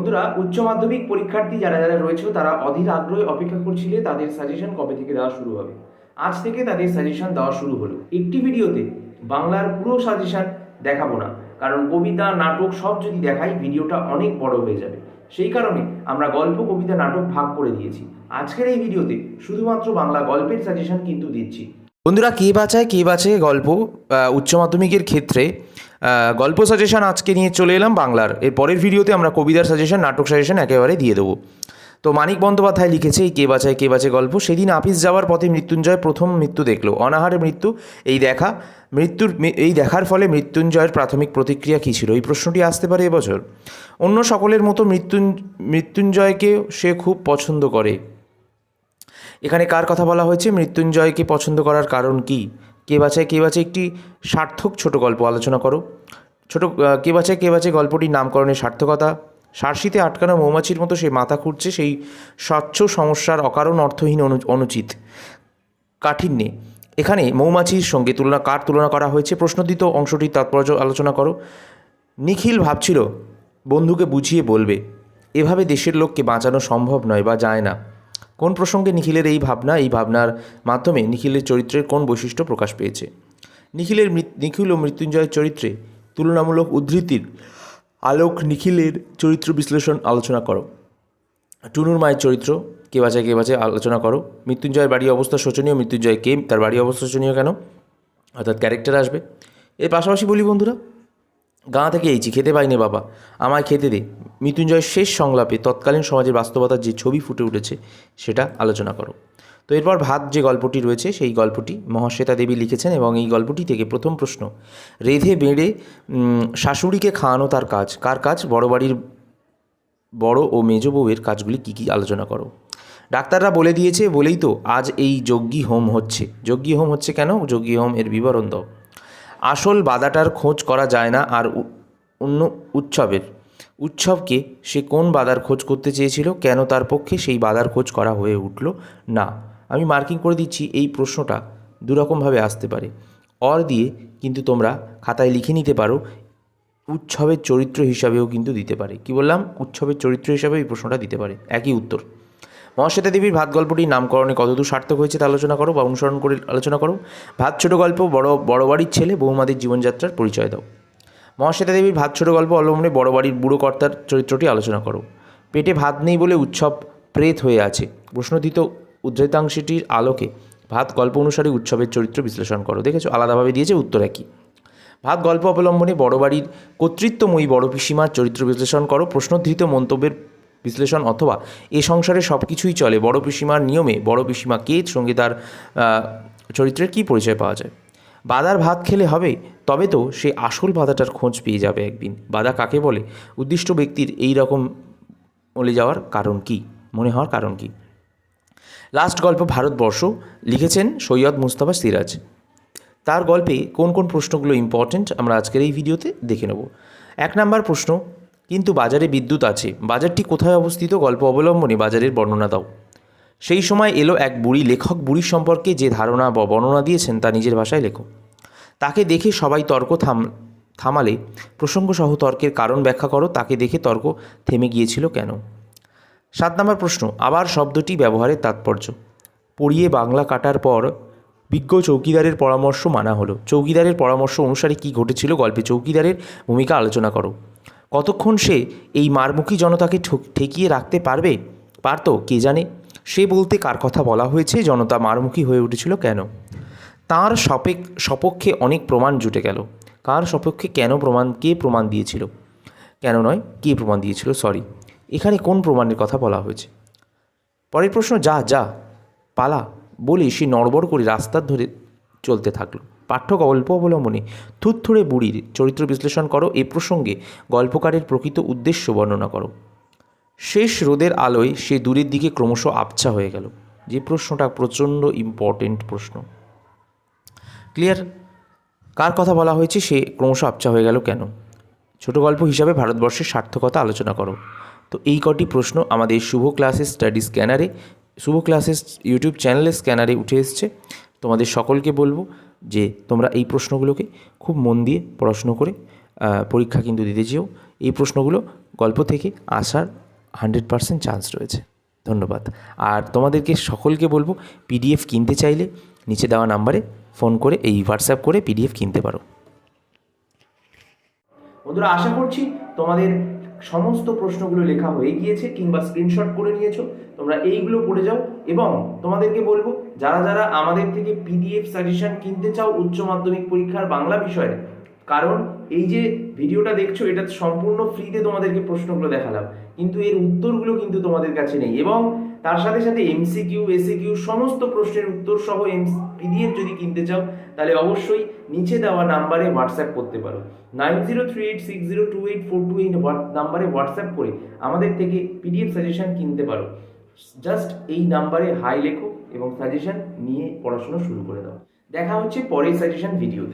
বন্ধুরা, উচ্চ মাধ্যমিক পরীক্ষার্থী যারা যারা রয়েছে, তারা অধীর আগ্রহে অপেক্ষা করছিলে তাদের সাজেশন কবে থেকে দেওয়া শুরু হবে? আজ থেকে তাদের সাজেশন দেওয়া শুরু হলো। একটি ভিডিওতে বাংলার পুরো সাজেশন দেখাবো না। কারণ কবিতা, নাটক সব যদি দেখাই, ভিডিওটা অনেক বড় হয়ে যাবে। সেই কারণে আমরা গল্প, কবিতা, নাটক ভাগ করে দিয়েছি। আজকের এই ভিডিওতে শুধুমাত্র বাংলা গল্পের সাজেশন কিন্তু দিচ্ছি। বন্ধুরা, কে বাঁচায় কে বাঁচে গল্প উচ্চ মাধ্যমিকের ক্ষেত্রে গল্প সাজেশন আজকে নিয়ে চলে এলাম বাংলার। এর পরের ভিডিওতে আমরা কবিতার সাজেশন নাটক সাজেশন একেবারে দিয়ে দেবো। তো মানিক বন্দ্যোপাধ্যায় লিখেছে এই কে বাঁচায় কে বাঁচে গল্প? সেদিন আপিস যাওয়ার পথে মৃত্যুঞ্জয় প্রথম মৃত্যু দেখল। অনাহারে মৃত্যু, এই দেখা, মৃত্যুর এই দেখার ফলে মৃত্যুঞ্জয়ের প্রাথমিক প্রতিক্রিয়া কী ছিল? এই প্রশ্নটি আসতে পারে এবছর। অন্য সকলের মতো মৃত্যুঞ্জ মৃত্যুঞ্জয়কে সে খুব পছন্দ করে। এখানে কার কথা বলা হয়েছে? মৃত্যুঞ্জয়কে পছন্দ করার কারণ কি? কে বাঁচায় কে বাঁচে একটি সার্থক ছোট গল্প আলোচনা করো। ছোট কে বাঁচায় কে বাঁচে গল্পটির নামকরণের সার্থকতা। সার্সিতে আটকানো মৌমাছির মতো সে মাথা খুঁড়ছে সেই স্বচ্ছ সমস্যার অকারণ অর্থহীন অনু- অনুচিত কাঠিন্যে। এখানে মৌমাছির সঙ্গে তুলনা, কার তুলনা করা হয়েছে? প্রশ্নদিত অংশটির তাৎপর্য আলোচনা করো। নিখিল ভাবছিল, বন্ধুকে বুঝিয়ে বলবে, এভাবে দেশের লোককে বাঁচানো সম্ভব নয় বা যায় না। কোন প্রসঙ্গে নিখিলের এই ভাবনা, এই ভাবনার মাধ্যমে নিখিলের চরিত্রের কোন বৈশিষ্ট্য প্রকাশ পেয়েছে? নিখিলের নিখিল ও মৃত্যুঞ্জয়ের চরিত্রে তুলনামূলক উদ্ধৃতির আলোক নিখিলের চরিত্র বিশ্লেষণ আলোচনা করো। টুনুর মায়ের চরিত্র, কে বাঁচায় কে বাঁচায় আলোচনা করো। মৃত্যুঞ্জয়ের বাড়ি অবস্থা শোচনীয়, মৃত্যুঞ্জয় কে, তার বাড়ি অবস্থা শোচনীয় কেন? অর্থাৎ ক্যারেক্টার আসবে। এর পাশাপাশি বলি বন্ধুরা গাঁ থেকে এইছি খেতে পাইনি বাবা। আমায় খেতে দে। মৃত্যুঞ্জয়ের শেষ সংলাপে তৎকালীন সমাজের বাস্তবতার যে ছবি ফুটে উঠেছে, সেটা আলোচনা করো। তো এরপর ভাত যে গল্পটি রয়েছে, সেই গল্পটি মহাশ্বেতা দেবী লিখেছেন এবং এই গল্পটি থেকে প্রথম প্রশ্ন, রেধে বেড়ে শাশুড়িকে খাওয়ানো তার কাজ। কার কাজ? বড় বাড়ির বড় ও মেজ বউয়ের কাজগুলি কী কী আলোচনা করো। ডাক্তাররা বলে দিয়েছে, বলেই তো আজ এই যজ্ঞী হোম হচ্ছে। যজ্ঞী হোম হচ্ছে কেন? যজ্ঞী হোম এর বিবরণ দাও। আসল বাধাটার খোঁজ করা যায় না আর অন্য উৎসবের। উৎসবকে সে কোন বাধার খোঁজ করতে চেয়েছিল, কেন তার পক্ষে সেই বাধার খোঁজ করা হয়ে উঠল? না। আমি মার্কিং করে দিচ্ছি এই প্রশ্নটা, দুরকমভাবে আসতে পারে। অর দিয়ে কিন্তু তোমরা খাতায় লিখে নিতে পারো, উৎসবের চরিত্র হিসাবেও কিন্তু দিতে পারে। কি বললাম? উৎসবের চরিত্র হিসাবে এই প্রশ্নটা দিতে পারে। একই উত্তর। মহাশ্বেতা দেবীর ভাত গল্পটির নামকরণে কতদূর সার্থক হয়েছে তা আলোচনা করো বা অনুসরণ করে আলোচনা করো। ভাত ছোট গল্প, বড় বড় বাড়ির ছেলে বহুমাদের জীবনযাত্রার পরিচয় দাও। মহাশ্বেতা দেবীর ভাত ছোট গল্প অবলম্বনে বড় বাড়ির বুড়ো কর্তার চরিত্রটি আলোচনা করো। পেটে ভাত নেই বলে উৎসব প্রেত হয়ে আছে। প্রশ্নদিত উদ্ধৃতাংশটির আলোকে ভাত গল্প অনুসারে উৎসবের চরিত্র বিশ্লেষণ করো। দেখেছ? আলাদাভাবে দিয়েছে, উত্তর একই। ভাত গল্প অবলম্বনে বড় বাড়ির কর্তৃত্বময়ী বড় পিসিমার চরিত্র বিশ্লেষণ করো। প্রশ্নধৃত মন্তব্যের বিশ্লেষণ অথবা এ সংসারে সব কিছুই চলে। বড় পিসিমার নিয়মে বড় পিসিমা কে সঙ্গে তার চরিত্রের কী পরিচয় পাওয়া যায়? বাদার ভাত খেলে হবে, তবে তো সে আসল বাধাটার খোঁজ পেয়ে যাবে একদিন। বাধা কাকে বলে? উদ্দিষ্ট ব্যক্তির এই রকম বলে যাওয়ার কারণ কি? মনে হওয়ার কারণ কি? লাস্ট গল্প ভারতবর্ষ। লিখেছেন সৈয়দ মুস্তাফা সিরাজ। তার গল্পে কোন কোন প্রশ্নগুলো ইম্পর্ট্যান্ট আমরা আজকের এই ভিডিওতে দেখে নেব। এক নাম্বার প্রশ্ন কিন্তু বাজারে বিদ্যুৎ আছে। বাজারটি কোথায় অবস্থিত গল্প অবলম্বনে বাজারের বর্ণনা দাও। সেই সময় এলো এক বুড়ি, লেখক বুড়ির সম্পর্কে যে ধারণা বা বর্ণনা দিয়েছেন তা নিজের ভাষায় লেখো। তাকে দেখে সবাই তর্ক থাম, থামালে, প্রসঙ্গসহ তর্কের কারণ ব্যাখ্যা করো, তাকে দেখে তর্ক থেমে গিয়েছিল কেন? সাত নম্বর প্রশ্ন, আবার শব্দটি ব্যবহারের তাৎপর্য। পড়িয়ে বাংলা কাটার পর বিজ্ঞ চৌকিদারের পরামর্শ মানা হলো। চৌকিদারের পরামর্শ অনুসারে কি ঘটেছিল গল্পে চৌকিদারের ভূমিকা আলোচনা করো। কতক্ষণ সে এই মারমুখী জনতাকে ঠক- ঠেকিয়ে রাখতে পারবে? পারতো, কে জানে? সে বলতে কার কথা বলা হয়েছে? জনতা মারমুখী হয়ে উঠেছিল কেন? তার সপেক সপক্ষে অনেক প্রমাণ জুটে গেল। কার সপক্ষে কেন প্রমাণ কে প্রমাণ দিয়েছিল? কেন নয়, কে প্রমাণ দিয়েছিল? সরি, এখানে কোন প্রমাণের কথা বলা হয়েছে? পরের প্রশ্ন, যা যা, পালা বলে সে নড়বড় করে রাস্তার ধরে চলতে থাকল। পাঠ্য গল্প অবলম্বনে থুতথুড়ে বুড়ির চরিত্র বিশ্লেষণ করো। এ প্রসঙ্গে গল্পকারের প্রকৃত উদ্দেশ্য বর্ণনা করো। শেষ রোদের আলোয় সে দূরের দিকে ক্রমশ আবছা হয়ে গেল। যে প্রশ্নটা প্রচণ্ড ইম্পর্টেন্ট প্রশ্ন। ক্লিয়ার? কার কথা বলা হয়েছে? সে ক্রমশ আবছা হয়ে গেল কেন? ছোট গল্প হিসাবে ভারতবর্ষের সার্থকতা আলোচনা করো। তো এই কটি প্রশ্ন আমাদের শুভ ক্লাসেস স্টাডি স্ক্যানারে, শুভ ক্লাসেস ইউটিউব চ্যানেলের স্ক্যানারে উঠে এসছে। তোমাদের সকলকে বলব যে তোমরা এই প্রশ্নগুলোকে খুব মন দিয়ে পড়াশুনো করে পরীক্ষা কিন্তু দিতে চেয়েও এই প্রশ্নগুলো গল্প থেকে আসার হান্ড্রেড পার্সেন্ট চান্স রয়েছে। ধন্যবাদ। আর তোমাদেরকে সকলকে বলব পিডিএফ কিনতে চাইলে নিচে দেওয়া নাম্বারে ফোন করে, এই হোয়াটসঅ্যাপ করে পিডিএফ কিনতে পারো। বন্ধুরা, আশা করছি তোমাদের সমস্ত প্রশ্নগুলো লেখা হয়ে গিয়েছে কিংবা স্ক্রিনশট করে নিয়েছো, তোমরা এইগুলো পড়ে যাও এবং তোমাদেরকে বলব, যারা যারা আমাদের থেকে পিডিএফ সাজেশন কিনতে চাও উচ্চ মাধ্যমিক পরীক্ষার বাংলা বিষয়ে, কারণ এই যে ভিডিওটা দেখছ, এটা সম্পূর্ণ ফ্রিতে তোমাদেরকে প্রশ্নগুলো দেখালাম, কিন্তু এর উত্তরগুলো কিন্তু তোমাদের কাছে নেই এবং তার সাথে সাথে এমসিকিউ এসিকিউ সমস্ত প্রশ্নের উত্তর সহ এম পিডিএফ যদি কিনতে চাও, তাহলে অবশ্যই নিচে দেওয়া নাম্বারে হোয়াটসঅ্যাপ করতে পারো। Nine zero three eight six zero two eight four two eight নাম্বারে হোয়াটসঅ্যাপ করে আমাদের থেকে পিডিএফ সাজেশন কিনতে পারো। জাস্ট এই নাম্বারে হাই লেখো এবং সাজেশন নিয়ে পড়াশোনা শুরু করে দাও। দেখা হচ্ছে পরের সাজেশন ভিডিওতে